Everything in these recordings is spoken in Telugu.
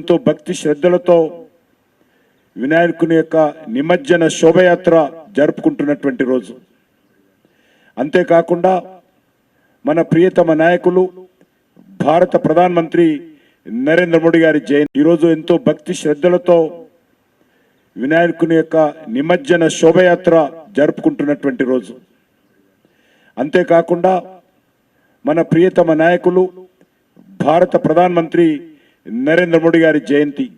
ఎంతో భక్తి శ్రద్ధలతో వినాయకుని యొక్క నిమజ్జన శోభయాత్ర జరుపుకుంటున్నటువంటి రోజు. అంతేకాకుండా మన ప్రియతమ నాయకులు భారత ప్రధానమంత్రి నరేంద్ర మోడీ గారి జయంతి. ఈరోజు ఎంతో భక్తి శ్రద్ధలతో వినాయకుని యొక్క నిమజ్జన శోభయాత్ర జరుపుకుంటున్నటువంటి రోజు. అంతేకాకుండా మన ప్రియతమ నాయకులు భారత ప్రధానమంత్రి నరేంద్ర మోడీ గారి జయంతి.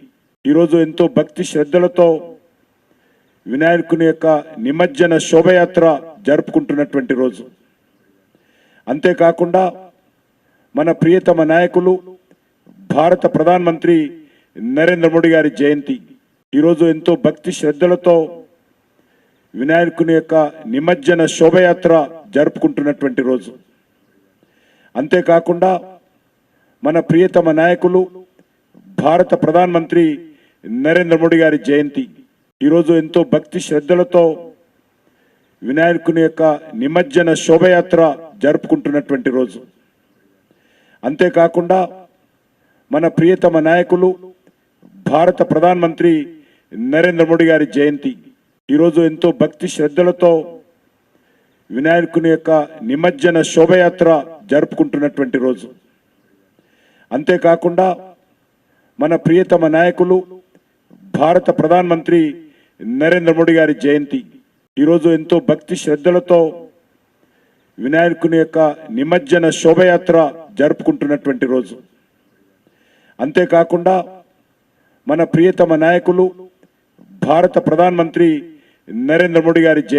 ఈరోజు ఎంతో భక్తి శ్రద్ధలతో వినాయకుని యొక్క నిమజ్జన శోభయాత్ర జరుపుకుంటున్నటువంటి రోజు. అంతేకాకుండా మన ప్రియతమ నాయకులు భారత ప్రధానమంత్రి నరేంద్ర మోడీ గారి జయంతి. ఈరోజు ఎంతో భక్తి శ్రద్ధలతో వినాయకుని యొక్క నిమజ్జన శోభయాత్ర జరుపుకుంటున్నటువంటి రోజు. అంతేకాకుండా మన ప్రియతమ నాయకులు భారత ప్రధానమంత్రి నరేంద్ర మోడీ గారి జయంతి. ఈరోజు ఎంతో భక్తి శ్రద్ధలతో వినాయకుని యొక్క నిమజ్జన శోభయాత్ర జరుపుకుంటున్నటువంటి రోజు. అంతేకాకుండా మన ప్రియతమ నాయకులు భారత ప్రధానమంత్రి నరేంద్ర మోడీ గారి జయంతి. ఈరోజు ఎంతో భక్తి శ్రద్ధలతో వినాయకుని యొక్క నిమజ్జన శోభయాత్ర జరుపుకుంటున్నటువంటి రోజు. అంతేకాకుండా మన ప్రియతమ నాయకులు భారత ప్రధానమంత్రి నరేంద్ర మోడీ గారి జయంతి. ఈరోజు ఎంతో భక్తి శ్రద్ధలతో వినాయకుని యొక్క నిమజ్జన శోభయాత్ర జరుపుకుంటున్నటువంటి రోజు. అంతేకాకుండా మన ప్రియతమ నాయకులు భారత ప్రధానమంత్రి నరేంద్ర మోడీ గారి జయంతి